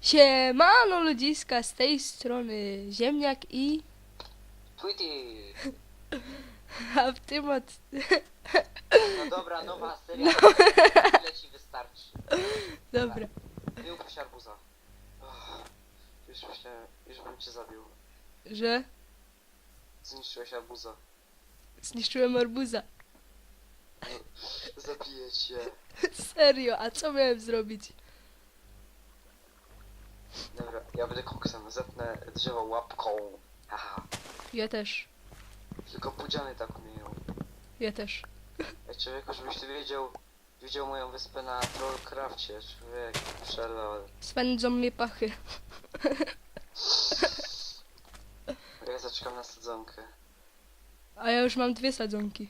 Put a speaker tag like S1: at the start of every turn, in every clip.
S1: Siemano ludziska, z tej strony Ziemniak i...
S2: Tweety!
S1: A w tym od...
S2: No dobra, nowa seria. Ile ci wystarczy?
S1: Dobra.
S2: Nie upuść arbuza. Oh, już myślałem, już bym cię zabił.
S1: Że
S2: Zniszczyłeś arbuza.
S1: zniszczyłem arbuza.
S2: Zabiję cię.
S1: Serio, a co miałem zrobić?
S2: Dobra, ja będę koksem. Zetnę drzewo łapką. Haha.
S1: Ja też.
S2: Tylko pudziany tak umieją.
S1: Ja też.
S2: Ej człowieku, żebyś ty wiedział, widział moją wyspę na Trollcrafcie. Człowiek, przerwał.
S1: Swędzą mnie pachy.
S2: Ja zaczekam na sadzonkę.
S1: A ja już mam dwie sadzonki.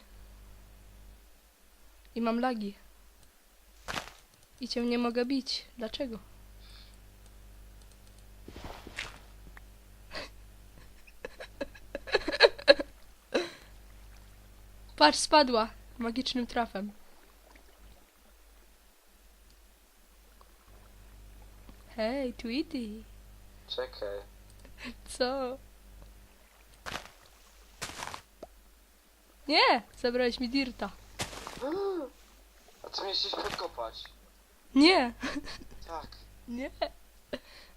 S1: I mam lagi. I cię nie mogę bić. Dlaczego? Patrz, spadła. Magicznym trafem. Hej, Tweety.
S2: Czekaj.
S1: Co? Nie! Zabrałeś mi dirta.
S2: A ty mnie chciałeś podkopać.
S1: Nie!
S2: Tak.
S1: Nie!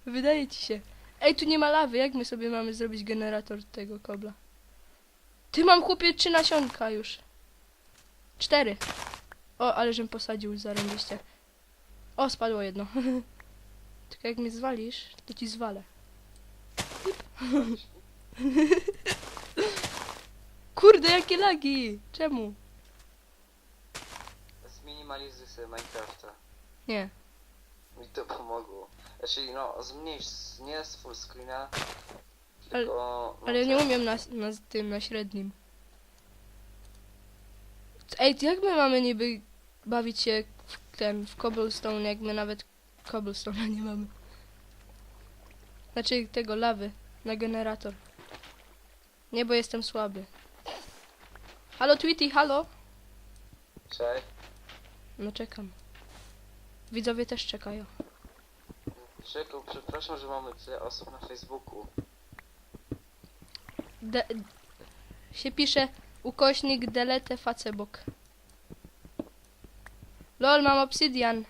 S1: Wydaje ci się. Ej, tu nie ma lawy. Jak my sobie mamy zrobić generator tego kobla? Ty mam chłopie trzy nasionka już. Cztery. O, ale żem posadził zarąbiście. O, spadło jedno. Tylko jak mnie zwalisz, to ci zwalę. Kurde, jakie lagi! Czemu?
S2: Zminimalizuj sobie Minecrafta.
S1: Nie.
S2: Mi to pomogło. Znaczy, no, zmniejsz, nie z full screena,
S1: Ale- Ale ja nie umiem na, na tym, na średnim. Ej, to jak my mamy niby bawić się w ten, w cobblestone, jak my nawet cobblestone'a nie mamy? Znaczy tego lawy na generator. Nie, bo jestem słaby. Halo Tweety, halo?
S2: Cześć.
S1: No czekam. Widzowie też czekają.
S2: Czekaj, przepraszam, że mamy tyle osób na Facebooku.
S1: De się pisze ukośnik delete facebook. Lol, mam obsydian.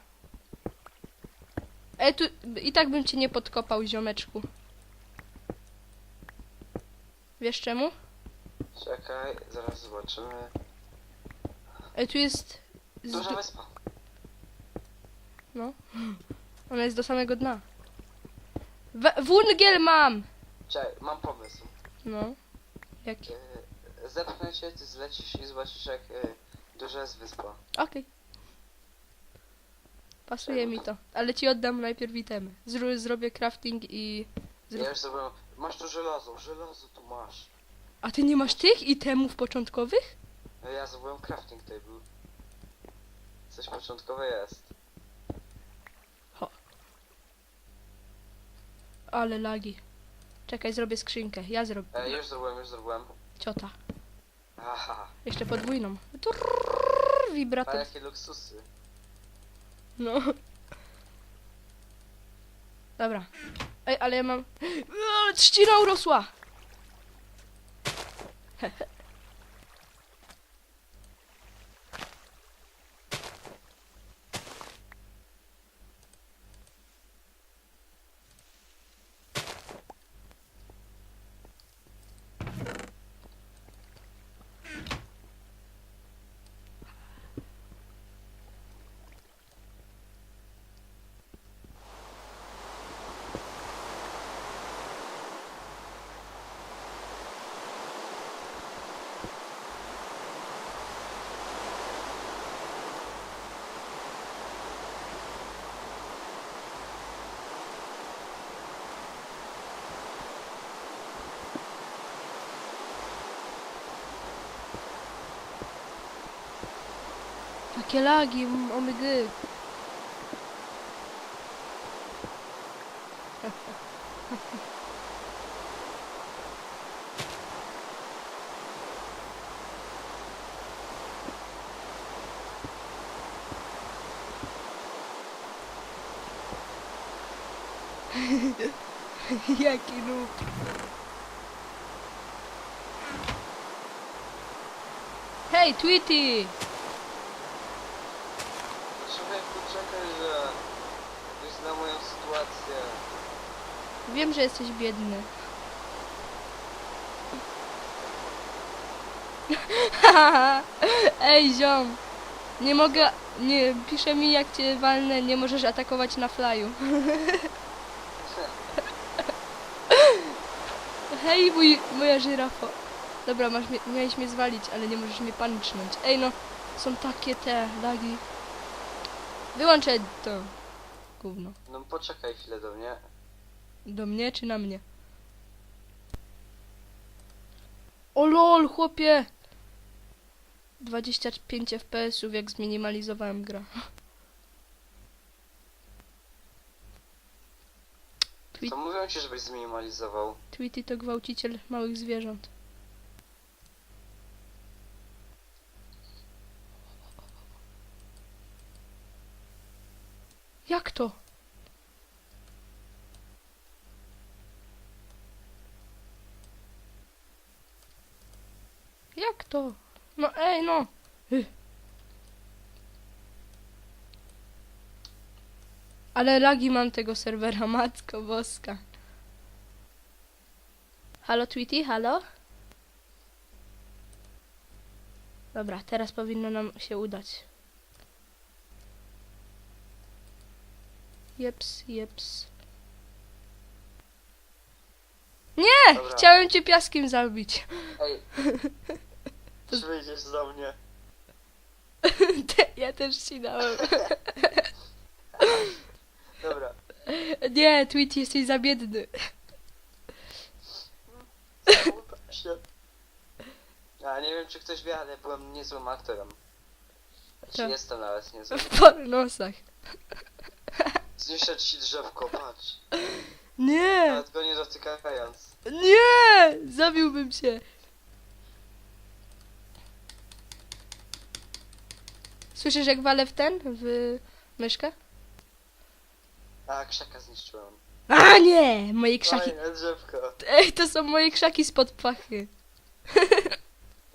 S1: Ej, tu i tak bym cię nie podkopał, ziomeczku. Wiesz czemu?
S2: Czekaj, zaraz zobaczymy.
S1: Ej, tu jest... Z...
S2: Duża wyspa.
S1: No. Ona jest do samego dna. We wungiel mam!
S2: Czekaj, mam pomysł.
S1: No. Jaki?
S2: Yy, zepchnę cię, ty zlecisz i zobaczysz jak yy, duża jest wyspa.
S1: Okej. Pasuje mi to. Ale ci oddam najpierw itemy. Zrobię crafting i... Zrób...
S2: Ja już zrobiłem... Masz tu żelazo, żelazo tu masz.
S1: A ty nie masz tych itemów początkowych?
S2: No Ja zrobiłem crafting table. Coś początkowe jest.
S1: Ale lagi. Czekaj, zrobię skrzynkę. Ja zrobię.
S2: E, już zrobiłem, już zrobiłem.
S1: Ciota.
S2: Aha,
S1: Jeszcze podwójną. Trrrr,
S2: a
S1: Wibrator.
S2: jakie luksusy.
S1: No. Dobra. Ej, ale ja mam... Eee, Trzcina urosła! Takie lagi, m- omygy. Jaki noob. Hej, Tweety!
S2: Człowieku, czekaj, że... Ktoś zna moją sytuację.
S1: Wiem, że jesteś biedny. Ej, ziom! Nie mogę... Nie, pisze mi jak cię walnę, nie możesz atakować na flyu. Hej, mój, moja żyrafo. Dobra, masz miałeś mnie zwalić, ale nie możesz mnie panicznąć. Ej, no, są takie te lagi. Wyłączę to. Gówno.
S2: No poczekaj chwilę do mnie.
S1: Do mnie czy na mnie? O lol, chłopie! 25 FPS-ów jak zminimalizowałem grę. Tweet,
S2: To mówią ci, żebyś zminimalizował.
S1: Tweety to gwałciciel małych zwierząt. Jak to? Jak to? No ej no! Y. Ale lagi mam tego serwera, matko boska. Halo Tweety, halo? Dobra, teraz powinno nam się udać. Jeps, jeps. Nie!
S2: Dobra.
S1: Chciałem cię piaskiem zabić.
S2: Ej! Czy wyjdziesz do mnie?
S1: ja też ci dałem.
S2: Dobra.
S1: Nie, Tweety, jesteś za biedny.
S2: Uda się. A nie wiem czy ktoś wie, ale byłem niezłym aktorem. Znaczy jestem nawet niezłym.
S1: W pornosach.
S2: Zniszczę ci drzewko, patrz.
S1: Nie!
S2: Nawet go nie dotykając.
S1: Nie! Zabiłbym cię. Słyszysz jak walę w ten? W myszkę?
S2: A, krzaka zniszczyłem.
S1: A nie! Moje krzaki.
S2: Fajne drzewko.
S1: Ej, to są moje krzaki spod pachy.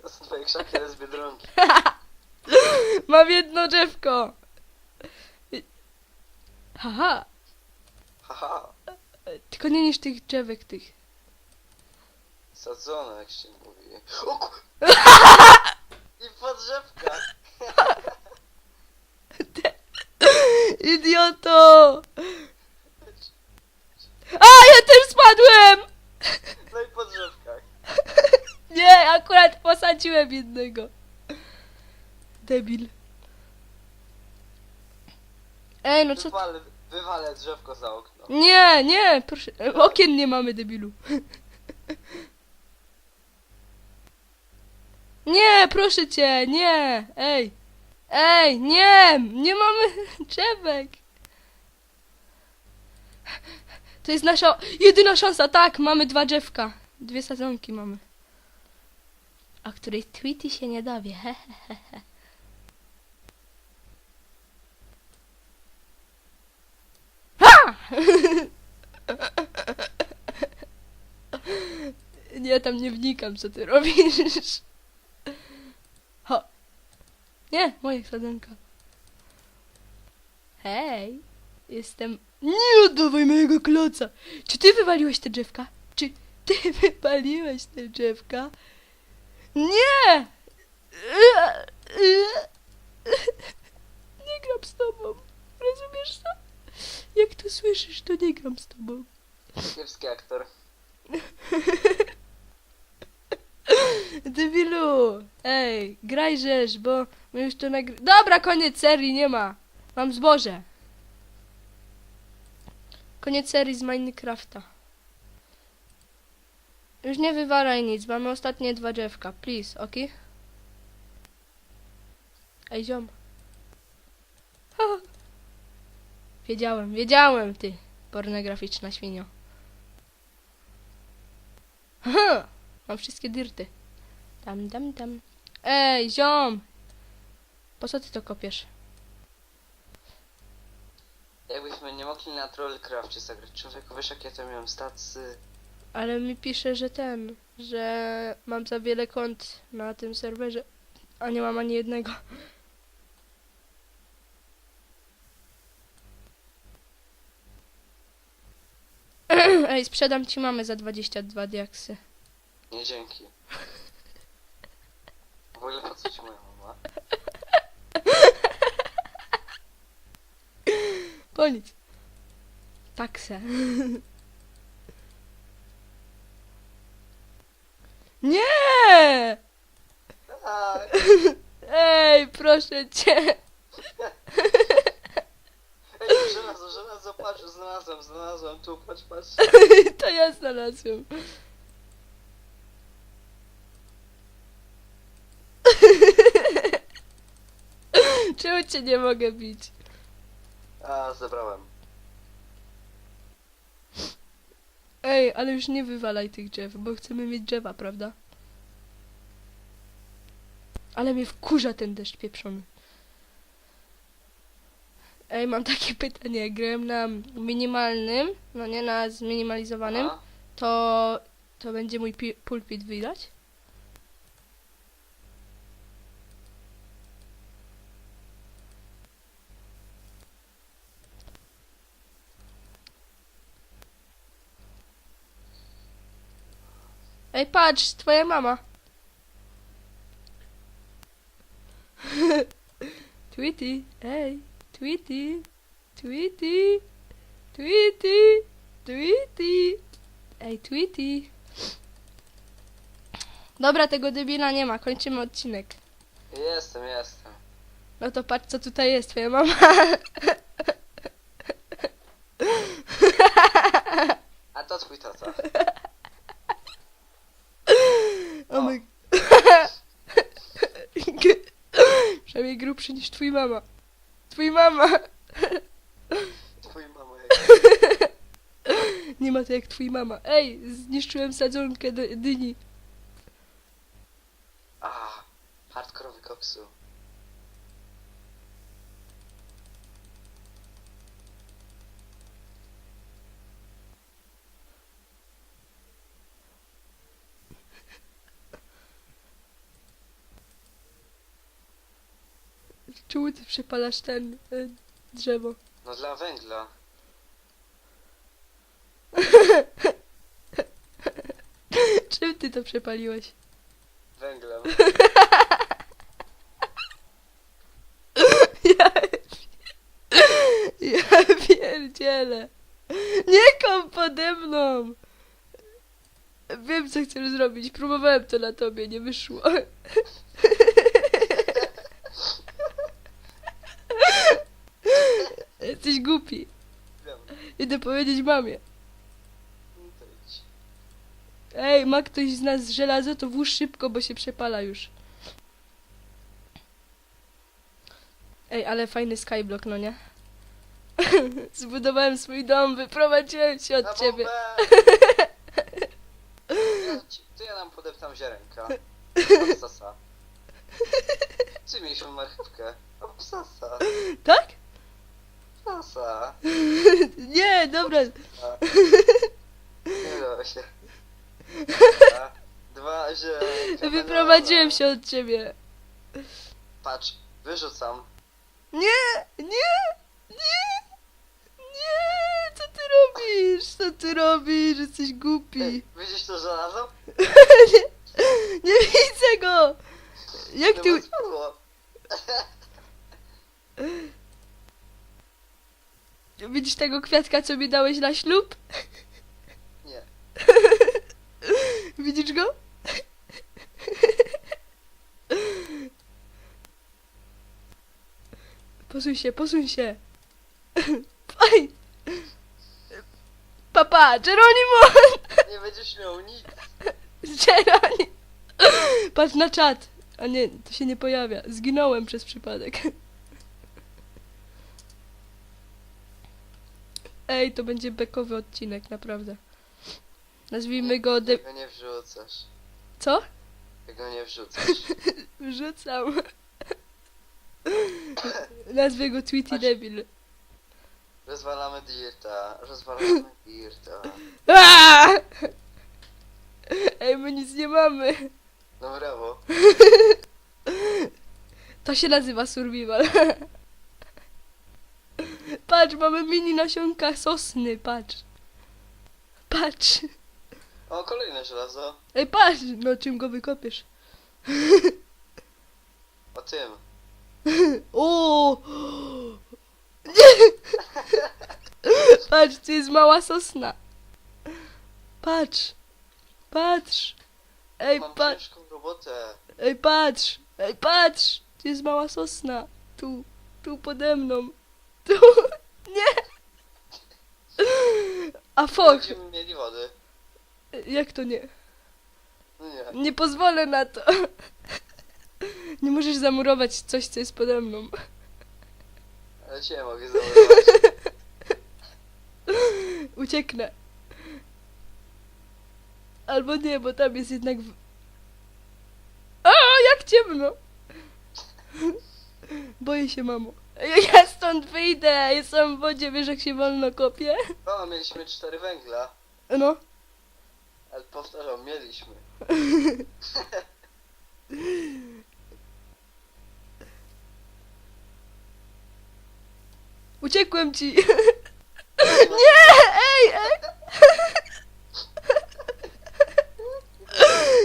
S2: To są twoje krzaki, ale z Biedronki.
S1: Mam jedno drzewko. Haha.
S2: Haha.
S1: Tylko nie niż tych drzewek tych.
S2: Sadzone, jak się mówi. O ku... I po drzewkach.
S1: Idioto! A, ja też spadłem!
S2: No i po drzewkach.
S1: Nie, akurat posadziłem jednego. Debil. Ej, no co...
S2: Wywalę, wywalę drzewko za okno.
S1: Nie, nie, proszę. Okien nie mamy, debilu. Nie, proszę cię, nie. Ej. Ej, nie, nie mamy drzewek. To jest nasza jedyna szansa, tak, mamy dwa drzewka. Dwie sadzonki mamy. O której Tweety się nie dowie. he, Nie, tam nie wnikam, co ty robisz. Ho. Nie, moja sadzonka. Hej, jestem... Nie oddawaj mojego kloca! Czy ty wywaliłeś te drzewka? Czy ty wypaliłeś te drzewka? Nie! Nie gram z tobą. Rozumiesz to? Jak to słyszysz, to nie gram z tobą.
S2: Kiepski aktor.
S1: Debilu! Ej, graj bo my już to nagry... Dobra, koniec serii, nie ma. Mam zboże. Koniec serii z Minecrafta. Już nie wywalaj nic, mamy ostatnie dwa drzewka. Please, ok? Ej, ziom. Wiedziałem, wiedziałem, ty. Pornograficzna świnio. Mam wszystkie dirty. Tam, tam, tam. Ej, ziom! Po co ty to kopiesz?
S2: Jakbyśmy nie mogli na Trollcrafcie zagrać. Człowieku, wiesz jakie to miałem stacy?
S1: Ale mi pisze, że ten, że mam za wiele kont na tym serwerze, a nie mam ani jednego. Ej, sprzedam ci mamę za 22 diaksy.
S2: Nie dzięki. W ogóle po co ci moja mama?
S1: Po nic. Taksę. Nie!
S2: Tak.
S1: Ej, proszę cię.
S2: Ej, żelazo, żelazo, patrz, znalazłem, znalazłem, tu, patrz, patrz.
S1: To ja znalazłem. Czemu cię nie mogę bić?
S2: A, zebrałem.
S1: Ej, ale już nie wywalaj tych drzew, bo chcemy mieć drzewa, prawda? Ale mnie wkurza ten deszcz pieprzony. Ej, mam takie pytanie. Grałem na minimalnym, no nie na zminimalizowanym.
S2: A?
S1: To, to będzie mój pi- pulpit widać? Ej, patrz, twoja mama. Tweety, ej, Tweety, Tweety, Tweety, Tweety. Ej, Tweety. Dobra, tego debila nie ma, kończymy odcinek.
S2: Jestem, jestem.
S1: No to patrz, co tutaj jest, twoja mama.
S2: A to twój tata.
S1: O mój... Przynajmniej grubszy niż twój mama. Twój mama.
S2: Twój mama
S1: Nie ma to jak twój mama. Ej, zniszczyłem sadzonkę dy- dyni.
S2: A, hardkorowy koksu.
S1: Czemu ty przepalasz ten y, drzewo?
S2: No dla węgla.
S1: Czym ty to przepaliłeś?
S2: Węglem.
S1: Ja, ja pierdzielę. Nie kom pode mną. Wiem, co chcesz zrobić. Próbowałem to na tobie, nie wyszło. Jesteś głupi.
S2: Wiem.
S1: Idę powiedzieć mamie.
S2: No to idź.
S1: Ej, ma ktoś z nas żelazo, to włóż szybko, bo się przepala już. Ej, ale fajny skyblock, no nie? Zbudowałem swój dom, wyprowadziłem się
S2: Na
S1: od ciebie.
S2: bombę! Ja ci- To ja nam podeptam ziarenka. Obsasa. Czy mieliśmy marchewkę? Obsasa.
S1: Tak? Nie, dobra.
S2: Nie się. Dwa ziarenka.
S1: Wyprowadziłem się od ciebie.
S2: Patrz, wyrzucam.
S1: Nie, nie, nie, nie, co ty robisz? Co ty robisz? Jesteś głupi.
S2: Widzisz to żelazo?
S1: nie, nie widzę go. Jak
S2: No
S1: ty...
S2: spadło.
S1: Widzisz tego kwiatka, co mi dałeś na ślub?
S2: Nie.
S1: Widzisz go? Posuń się, posuń się. Oj! Papa, Geronimo!
S2: Nie będziesz miał nic.
S1: Geronimo! Patrz na czat. A nie, to się nie pojawia. Zginąłem przez przypadek. Ej, to będzie bekowy odcinek, naprawdę. Nazwijmy go de...
S2: Tego nie wrzucasz.
S1: Co?
S2: Tego nie wrzucasz.
S1: Wrzucam. Nazwę go Tweety. Debil.
S2: Rozwalamy dirta, rozwalamy dirta.
S1: Aaaa! Ej, my nic nie mamy.
S2: No brawo.
S1: To się nazywa survival. Patrz, mamy mini nasionka sosny, patrz. Patrz.
S2: O, kolejne żelazo.
S1: Ej, patrz, no czym go wykopiesz?
S2: O tym.
S1: O! Nie! Patrz, tu jest mała sosna. Patrz. Patrz. Ej,
S2: Mam
S1: patrz.
S2: ciężką robotę.
S1: Ej, patrz. Ej, patrz. Tu jest mała sosna. Tu. Tu pode mną. Tu. Nie. A foch.
S2: Będziemy mieli wody.
S1: Jak to nie?
S2: No nie.
S1: Nie pozwolę na to. Nie możesz zamurować coś, co jest pode mną.
S2: Ale cię mogę zamurować.
S1: Ucieknę. Albo nie, bo tam jest jednak... W... A, jak ciemno! Boję się, mamo. Ja stąd wyjdę, jestem w wodzie, wiesz jak się wolno kopie?
S2: O, mieliśmy cztery węgla.
S1: No.
S2: Ale powtarzam, mieliśmy.
S1: Uciekłem ci. Nie! Ej, ej!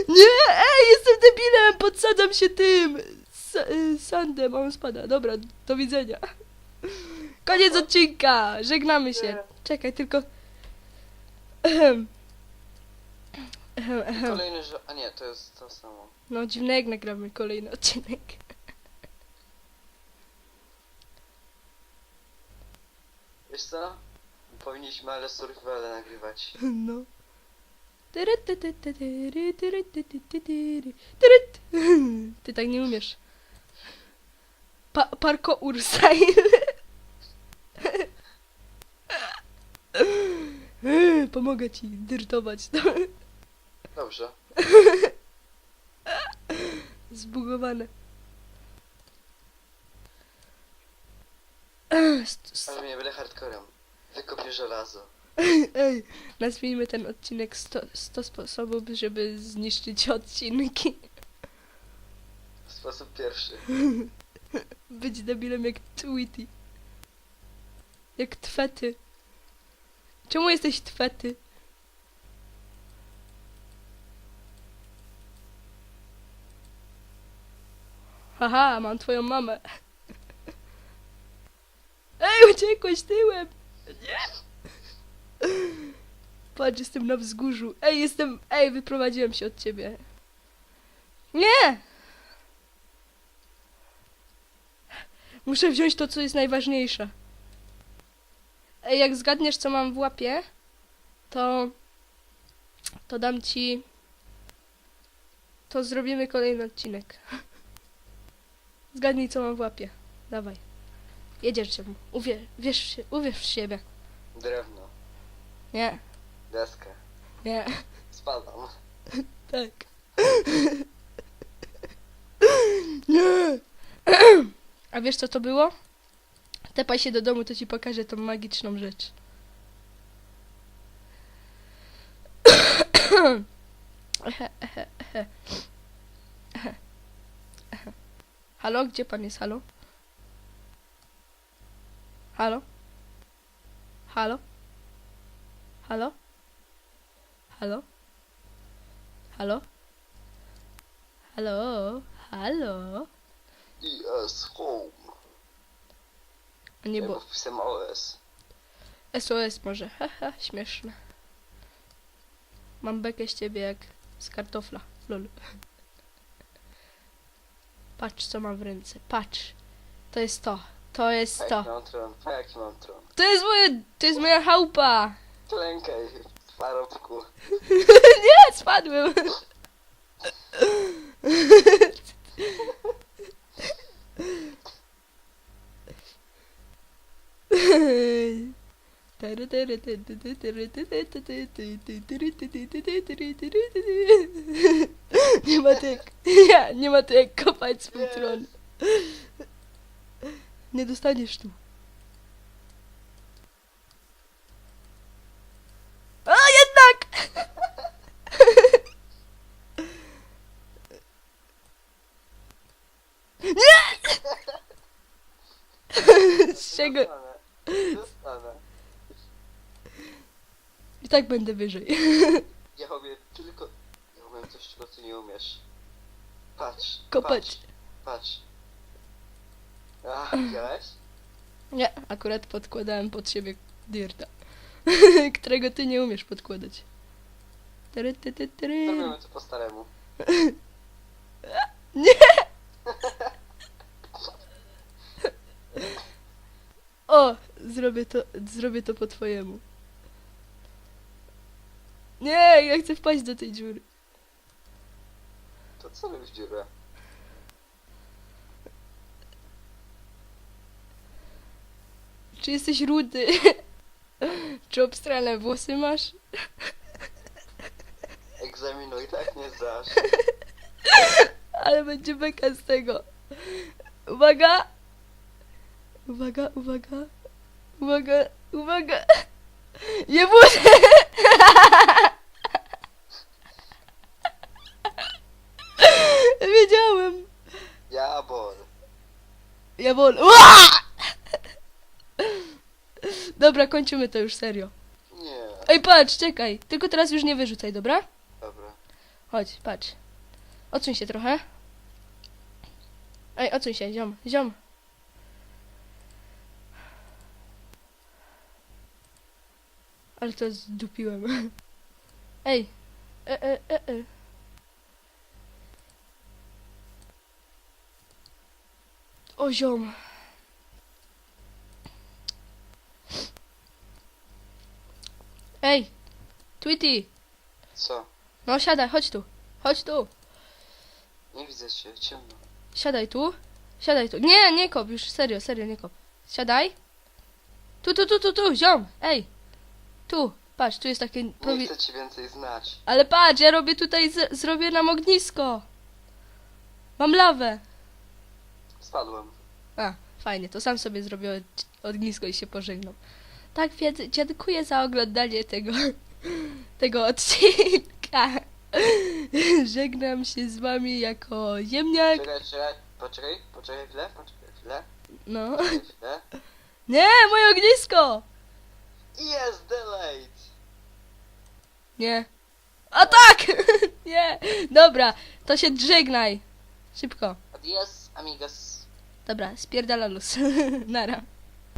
S1: Nie, ej, jestem debilem, podsadzam się tym s- y, sandem, a on spada. Dobra, do widzenia. Koniec odcinka, żegnamy się. Czekaj, tylko... Ehem. Ehem, ehem.
S2: Kolejny żelazo. A nie, to jest to samo.
S1: No dziwne jak nagramy kolejny odcinek.
S2: Wiesz co? Powinniśmy ale survivale nagrywać.
S1: No. Ty tak nie umiesz. Pa parkour style. Pomogę ci dyrtować.
S2: Dobrze.
S1: Zbugowane.
S2: Ale nie będę hardcorem. Wykopię żelazo.
S1: Ej, nazwijmy ten odcinek 100, 100 sposobów, żeby zniszczyć odcinki.
S2: Sposób pierwszy.
S1: Być debilem jak Tweety. Jak Twety. Czemu jesteś Twety? Haha, mam twoją mamę. Ej, uciekłeś tyłem! Nie! Patrz, jestem na wzgórzu. Ej, jestem... Ej, wyprowadziłem się od ciebie. Nie! Muszę wziąć to, co jest najważniejsze. Ej, jak zgadniesz, co mam w łapie, to... To dam ci... To zrobimy kolejny odcinek. Zgadnij, co mam w łapie. Dawaj. Jedziesz się mu. Uwierz, wierz w sie- uwierz w siebie.
S2: Drewno.
S1: Nie,
S2: Deskę.
S1: nie.
S2: Spadam.
S1: Tak. Nie! A wiesz co to było? Tepaj się do domu, to ci pokażę tą magiczną rzecz. Halo, gdzie pan jest? Halo? Halo? Halo? Halo? Halo? Halo? Halo? Halo?
S2: ES Home.
S1: A nie bo...
S2: wpisem OS.
S1: SOS może. Haha, śmieszne. Mam bekę z ciebie jak z kartofla. Lol. Patrz co mam w ręce. Patrz. To jest to. To jest
S2: Jaki
S1: to.
S2: mam tron? Jaki mam tron?
S1: To jest moje... To jest moja chałupa.
S2: Klękaj parobku.
S1: Nie, spadłem. Не мотек. Я не мотек копать с патрон.
S2: Не
S1: достанешь ту. А, я так!
S2: Нет! Чего?
S1: Достала. Tak będę wyżej.
S2: Ja umiem tylko... Ja umiem coś, czego ty nie umiesz. Patrz.
S1: Kopać.
S2: Patrz. patrz. A, widziałeś?
S1: Nie, akurat podkładałem pod siebie dirta. którego ty nie umiesz podkładać. Tyry, ty, ty, tyry.
S2: Zrobimy to po staremu.
S1: O, zrobię to, zrobię to po twojemu. Nie, ja chcę wpaść do tej dziury.
S2: To co robisz dziurę?
S1: Czy jesteś rudy? Czy obstrane włosy masz?
S2: Egzaminu i tak nie zdasz.
S1: Ale będzie beka z tego. Uwaga! Uwaga, uwaga. Uwaga, uwaga. Nie budzę! Wiedziałem.
S2: Jabol.
S1: Ja wolę. Ua! Dobra, kończymy to już serio.
S2: Nie.
S1: Ej, patrz, czekaj. Tylko teraz już nie wyrzucaj, dobra?
S2: Dobra.
S1: Chodź, patrz. Odsuń się trochę. Ej, odsuń się, ziom, ziom. Ale to zdupiłem. Ej. E, e, e, e. O, ziom. Ej. Tweety.
S2: Co?
S1: No siadaj, chodź tu. Chodź tu.
S2: Nie widzę cię, ciemno.
S1: Siadaj tu. Siadaj tu. Nie, nie kop, już serio, serio, nie kop. Siadaj. Tu, tu, tu, tu, tu, ziom. Ej. Tu. Patrz, tu jest takie...
S2: Nie chcę cię więcej znać.
S1: Ale patrz, ja robię tutaj, z... zrobię nam ognisko. Mam lawę.
S2: Spadłem.
S1: A, fajnie, to sam sobie zrobię od- ognisko i się pożegnam. Tak więc dziękuję za oglądanie tego, tego odcinka. Żegnam się z wami jako ziemniak.
S2: Czekaj, czekaj. Poczekaj, poczekaj chwilę, poczekaj chwilę.
S1: No.
S2: Poczekaj chwilę.
S1: Nie, moje ognisko!
S2: Jest delayed!
S1: Nie. A tak! Nie. Dobra, to się żegnaj. Szybko.
S2: Adios, amigas.
S1: Dobra, spierdala luz. Nara.